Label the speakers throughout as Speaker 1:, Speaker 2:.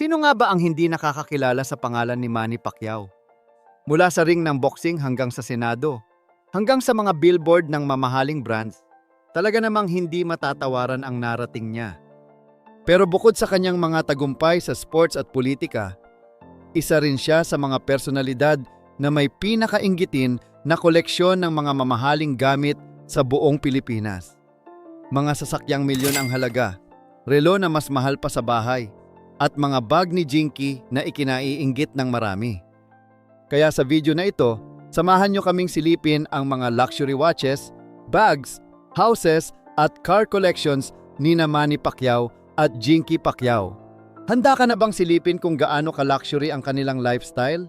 Speaker 1: Sino nga ba ang hindi nakakakilala sa pangalan ni Manny Pacquiao? Mula sa ring ng boxing hanggang sa Senado, hanggang sa mga billboard ng mamahaling brands, talaga namang hindi matatawaran ang narating niya. Pero bukod sa kanyang mga tagumpay sa sports at politika, isa rin siya sa mga personalidad na may pinakainggitin na koleksyon ng mga mamahaling gamit sa buong Pilipinas. Mga sasakyang milyon ang halaga, relo na mas mahal pa sa bahay, at mga bag ni Jinky na ikinaiinggit ng marami. Kaya sa video na ito, samahan nyo kaming silipin ang mga luxury watches, bags, houses at car collections ni Manny Pacquiao at Jinky Pacquiao. Handa ka na bang silipin kung gaano ka-luxury ang kanilang lifestyle?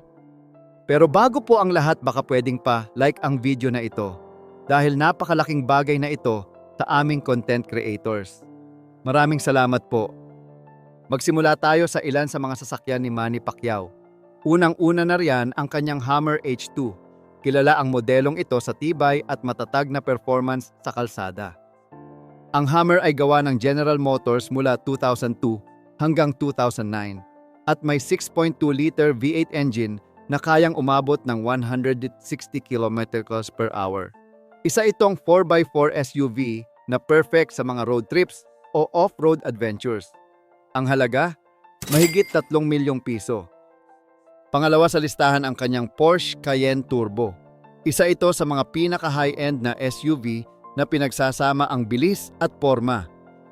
Speaker 1: Pero bago po ang lahat baka pwedeng pa like ang video na ito dahil napakalaking bagay na ito sa aming content creators. Maraming salamat po. Magsimula tayo sa ilan sa mga sasakyan ni Manny Pacquiao. Unang-una na riyan ang kanyang Hammer H2. Kilala ang modelong ito sa tibay at matatag na performance sa kalsada. Ang Hammer ay gawa ng General Motors mula 2002 hanggang 2009 at may 6.2-liter V8 engine na kayang umabot ng 160 km per hour. Isa itong 4x4 SUV na perfect sa mga road trips o off-road adventures. Ang halaga, mahigit 3 milyong piso. Pangalawa sa listahan ang kanyang Porsche Cayenne Turbo. Isa ito sa mga pinaka-high-end na SUV na pinagsasama ang bilis at forma.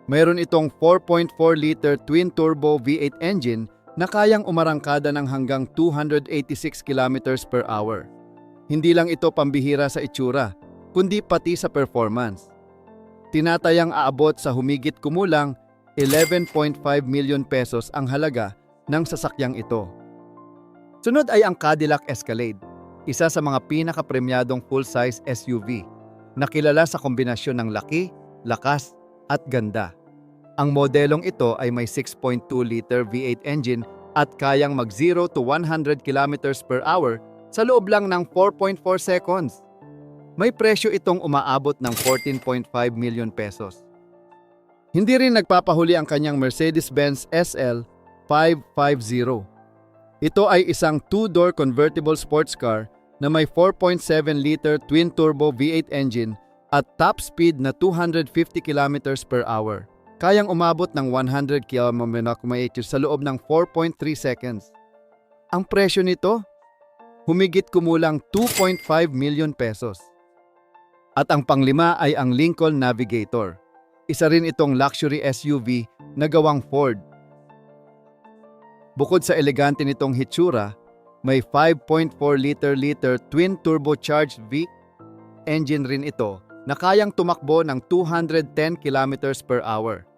Speaker 1: Mayroon itong 4.4-liter twin-turbo V8 engine na kayang umarangkada ng hanggang 286 km per hour. Hindi lang ito pambihira sa itsura, kundi pati sa performance. Tinatayang aabot sa humigit kumulang 11.5 million pesos ang halaga ng sasakyang ito. Sunod ay ang Cadillac Escalade, isa sa mga pinakapremyadong full-size SUV na kilala sa kombinasyon ng laki, lakas at ganda. Ang modelong ito ay may 6.2-liter V8 engine at kayang mag 0 to 100 km per hour sa loob lang ng 4.4 seconds. May presyo itong umaabot ng 14.5 million pesos. Hindi rin nagpapahuli ang kanyang Mercedes-Benz SL 550. Ito ay isang two-door convertible sports car na may 4.7-liter twin-turbo V8 engine at top speed na 250 km per hour. Kayang umabot ng 100 km sa loob ng 4.3 seconds. Ang presyo nito, humigit kumulang 2.5 million pesos. At ang panglima ay ang Lincoln Navigator. Isa rin itong luxury SUV na gawang Ford. Bukod sa elegante nitong hitsura, may 5.4-liter-liter twin turbocharged V engine rin ito na kayang tumakbo ng 210 km per hour.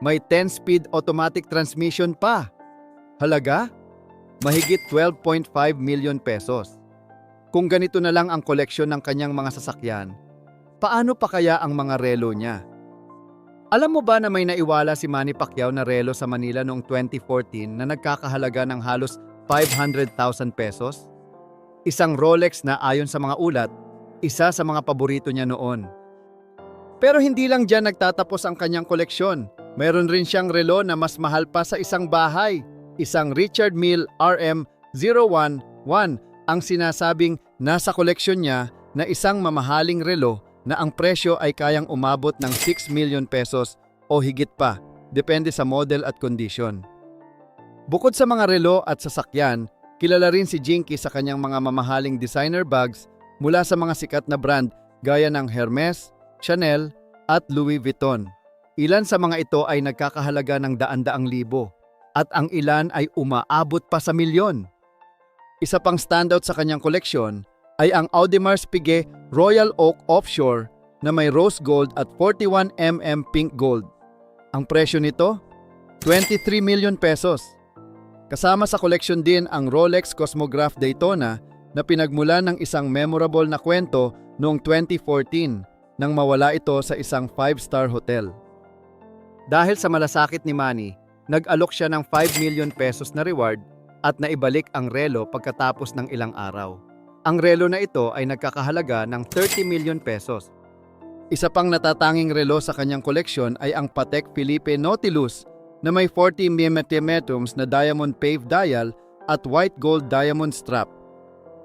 Speaker 1: May 10-speed automatic transmission pa. Halaga? Mahigit 12.5 million pesos. Kung ganito na lang ang koleksyon ng kanyang mga sasakyan, paano pa kaya ang mga relo niya? Alam mo ba na may naiwala si Manny Pacquiao na relo sa Manila noong 2014 na nagkakahalaga ng halos 500,000 pesos? Isang Rolex na ayon sa mga ulat, isa sa mga paborito niya noon. Pero hindi lang dyan nagtatapos ang kanyang koleksyon. Meron rin siyang relo na mas mahal pa sa isang bahay. Isang Richard Mille RM011 ang sinasabing nasa koleksyon niya na isang mamahaling relo na ang presyo ay kayang umabot ng 6 million pesos o higit pa, depende sa model at kondisyon. Bukod sa mga relo at sasakyan, kilala rin si Jinky sa kanyang mga mamahaling designer bags mula sa mga sikat na brand gaya ng Hermes, Chanel at Louis Vuitton. Ilan sa mga ito ay nagkakahalaga ng daan-daang libo at ang ilan ay umaabot pa sa milyon. Isa pang standout sa kanyang koleksyon ay ang Audemars Piguet Royal Oak Offshore na may rose gold at 41mm pink gold. Ang presyo nito, 23 million pesos. Kasama sa koleksyon din ang Rolex Cosmograph Daytona na pinagmulan ng isang memorable na kwento noong 2014 nang mawala ito sa isang 5-star hotel. Dahil sa malasakit ni Manny, nag-alok siya ng 5 million pesos na reward at naibalik ang relo pagkatapos ng ilang araw. Ang relo na ito ay nagkakahalaga ng 30 million pesos. Isa pang natatanging relo sa kanyang koleksyon ay ang Patek Philippe Nautilus na may 40 mm na diamond pave dial at white gold diamond strap.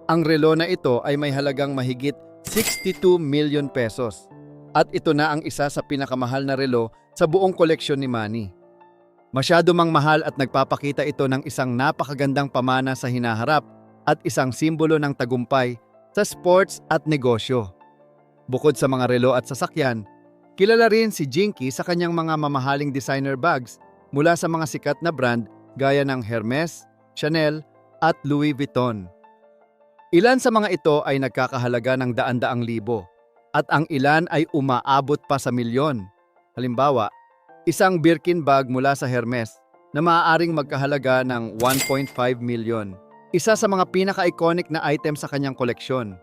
Speaker 1: Ang relo na ito ay may halagang mahigit 62 million pesos. At ito na ang isa sa pinakamahal na relo sa buong koleksyon ni Manny. Masyado mang mahal at nagpapakita ito ng isang napakagandang pamana sa hinaharap at isang simbolo ng tagumpay sa sports at negosyo. Bukod sa mga relo at sasakyan, kilala rin si Jinky sa kanyang mga mamahaling designer bags mula sa mga sikat na brand gaya ng Hermes, Chanel at Louis Vuitton. Ilan sa mga ito ay nagkakahalaga ng daan-daang libo at ang ilan ay umaabot pa sa milyon. Halimbawa, isang Birkin bag mula sa Hermes na maaaring magkahalaga ng 1.5 million. Isa sa mga pinaka-iconic na item sa kanyang koleksyon.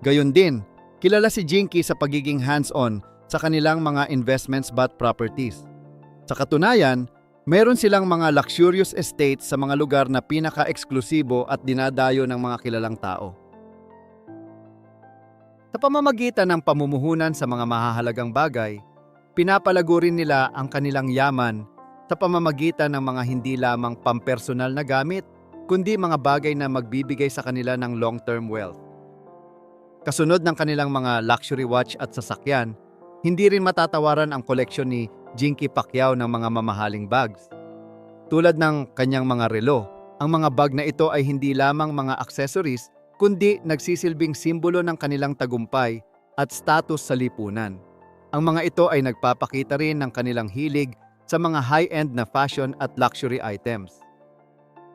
Speaker 1: Gayon din, kilala si Jinky sa pagiging hands-on sa kanilang mga investments but properties. Sa katunayan, meron silang mga luxurious estates sa mga lugar na pinaka-eksklusibo at dinadayo ng mga kilalang tao. Sa pamamagitan ng pamumuhunan sa mga mahahalagang bagay, pinapalago rin nila ang kanilang yaman sa pamamagitan ng mga hindi lamang pampersonal na gamit, kundi mga bagay na magbibigay sa kanila ng long-term wealth. Kasunod ng kanilang mga luxury watch at sasakyan, hindi rin matatawaran ang koleksyon ni Jinky Pacquiao ng mga mamahaling bags. Tulad ng kanyang mga relo, ang mga bag na ito ay hindi lamang mga accessories kundi nagsisilbing simbolo ng kanilang tagumpay at status sa lipunan. Ang mga ito ay nagpapakita rin ng kanilang hilig sa mga high-end na fashion at luxury items.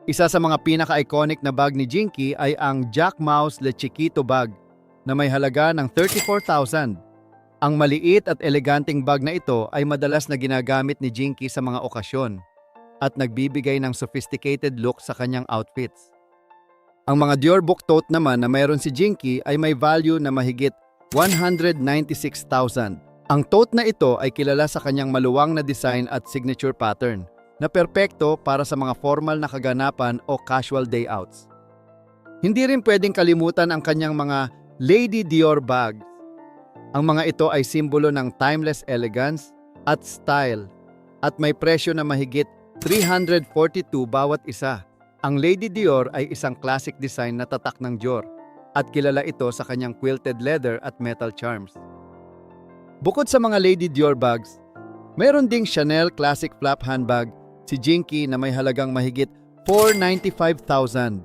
Speaker 1: Isa sa mga pinaka-iconic na bag ni Jinky ay ang Jack Mouse Le Chiquito bag na may halaga ng 34,000. Ang maliit at eleganteng bag na ito ay madalas na ginagamit ni Jinky sa mga okasyon at nagbibigay ng sophisticated look sa kanyang outfits. Ang mga Dior book tote naman na mayroon si Jinky ay may value na mahigit 196,000. Ang tote na ito ay kilala sa kanyang maluwang na design at signature pattern na perpekto para sa mga formal na kaganapan o casual day outs. Hindi rin pwedeng kalimutan ang kanyang mga Lady Dior bags. Ang mga ito ay simbolo ng timeless elegance at style at may presyo na mahigit 342 bawat isa. Ang Lady Dior ay isang classic design na tatak ng Dior at kilala ito sa kanyang quilted leather at metal charms. Bukod sa mga Lady Dior bags, mayroon ding Chanel Classic Flap handbag si Jinky na may halagang mahigit 495,000.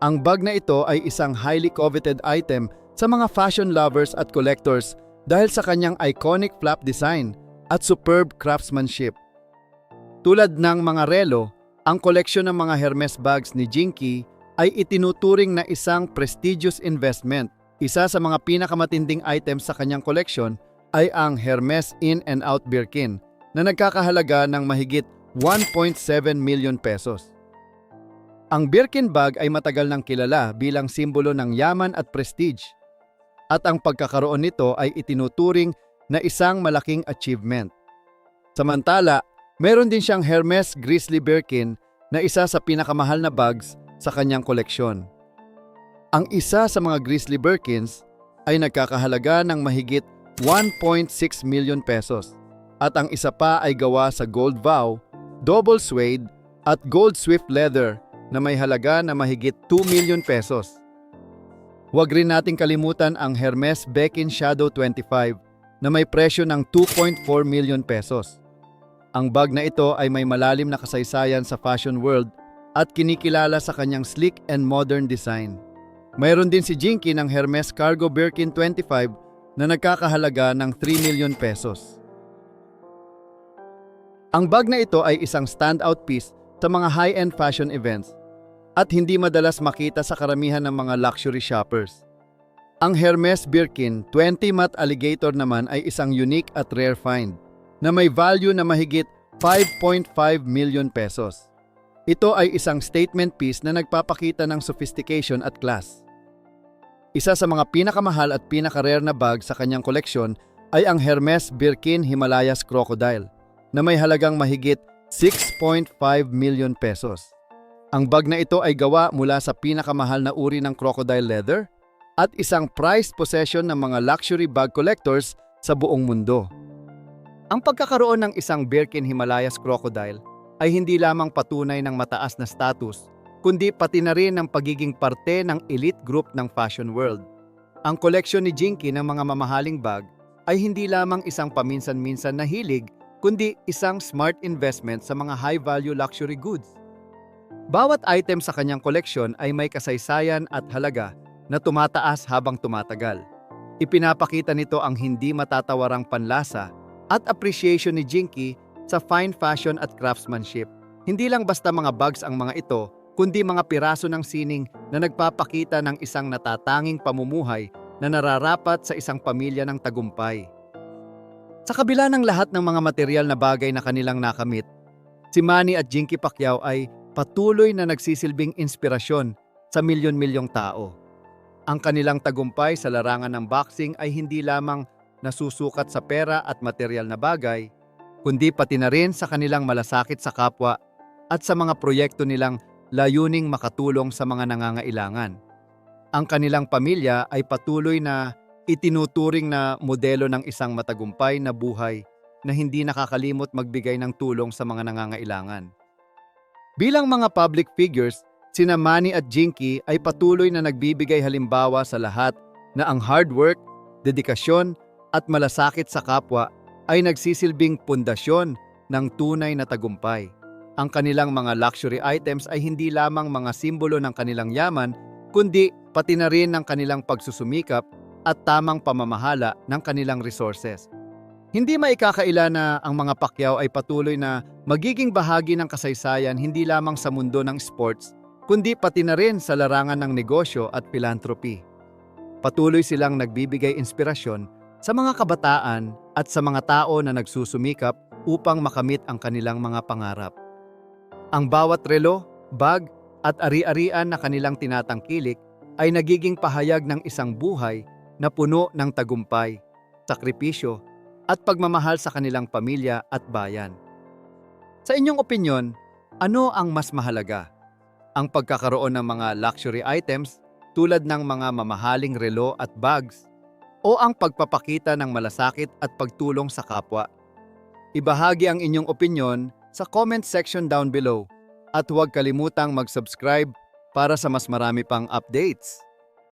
Speaker 1: Ang bag na ito ay isang highly coveted item sa mga fashion lovers at collectors dahil sa kanyang iconic flap design at superb craftsmanship. Tulad ng mga relo, ang koleksyon ng mga Hermes bags ni Jinky ay itinuturing na isang prestigious investment. Isa sa mga pinakamatinding items sa kanyang koleksyon ay ang Hermes In and Out Birkin na nagkakahalaga ng mahigit 1.7 million pesos. Ang Birkin bag ay matagal nang kilala bilang simbolo ng yaman at prestige at ang pagkakaroon nito ay itinuturing na isang malaking achievement. Samantala, meron din siyang Hermes Grizzly Birkin na isa sa pinakamahal na bags sa kanyang koleksyon. Ang isa sa mga Grizzly Birkins ay nagkakahalaga ng mahigit 1.6 million pesos at ang isa pa ay gawa sa gold vow, double suede at gold swift leather na may halaga na mahigit 2 million pesos. Huwag rin nating kalimutan ang Hermes Beckin Shadow 25 na may presyo ng 2.4 million pesos. Ang bag na ito ay may malalim na kasaysayan sa fashion world at kinikilala sa kanyang sleek and modern design. Mayroon din si Jinky ng Hermes Cargo Birkin 25 na nagkakahalaga ng 3 million pesos. Ang bag na ito ay isang standout piece sa mga high-end fashion events at hindi madalas makita sa karamihan ng mga luxury shoppers. Ang Hermes Birkin 20 Matte Alligator naman ay isang unique at rare find na may value na mahigit 5.5 million pesos. Ito ay isang statement piece na nagpapakita ng sophistication at class. Isa sa mga pinakamahal at pinakarare na bag sa kanyang koleksyon ay ang Hermes Birkin Himalayas Crocodile na may halagang mahigit 6.5 million pesos. Ang bag na ito ay gawa mula sa pinakamahal na uri ng crocodile leather at isang prized possession ng mga luxury bag collectors sa buong mundo. Ang pagkakaroon ng isang Birkin Himalayas crocodile ay hindi lamang patunay ng mataas na status, kundi pati na rin ng pagiging parte ng elite group ng fashion world. Ang koleksyon ni Jinky ng mga mamahaling bag ay hindi lamang isang paminsan-minsan na hilig, kundi isang smart investment sa mga high-value luxury goods. Bawat item sa kanyang koleksyon ay may kasaysayan at halaga na tumataas habang tumatagal. Ipinapakita nito ang hindi matatawarang panlasa at appreciation ni Jinky sa fine fashion at craftsmanship. Hindi lang basta mga bags ang mga ito, kundi mga piraso ng sining na nagpapakita ng isang natatanging pamumuhay na nararapat sa isang pamilya ng tagumpay. Sa kabila ng lahat ng mga material na bagay na kanilang nakamit, si Manny at Jinky Pacquiao ay patuloy na nagsisilbing inspirasyon sa milyon-milyong tao. Ang kanilang tagumpay sa larangan ng boxing ay hindi lamang nasusukat sa pera at material na bagay, kundi pati na rin sa kanilang malasakit sa kapwa at sa mga proyekto nilang layuning makatulong sa mga nangangailangan. Ang kanilang pamilya ay patuloy na itinuturing na modelo ng isang matagumpay na buhay na hindi nakakalimot magbigay ng tulong sa mga nangangailangan. Bilang mga public figures, sina Manny at Jinky ay patuloy na nagbibigay halimbawa sa lahat na ang hard work, dedikasyon at malasakit sa kapwa ay nagsisilbing pundasyon ng tunay na tagumpay. Ang kanilang mga luxury items ay hindi lamang mga simbolo ng kanilang yaman, kundi pati na rin ng kanilang pagsusumikap at tamang pamamahala ng kanilang resources. Hindi maikakaila na ang mga Pacquiao ay patuloy na magiging bahagi ng kasaysayan hindi lamang sa mundo ng sports, kundi pati na rin sa larangan ng negosyo at philanthropy. Patuloy silang nagbibigay inspirasyon sa mga kabataan at sa mga tao na nagsusumikap upang makamit ang kanilang mga pangarap. Ang bawat relo, bag at ari-arian na kanilang tinatangkilik ay nagiging pahayag ng isang buhay na puno ng tagumpay, sakripisyo at pagmamahal sa kanilang pamilya at bayan. Sa inyong opinyon, ano ang mas mahalaga? Ang pagkakaroon ng mga luxury items tulad ng mga mamahaling relo at bags o ang pagpapakita ng malasakit at pagtulong sa kapwa? Ibahagi ang inyong opinyon sa comment section down below at huwag kalimutang mag-subscribe para sa mas marami pang updates.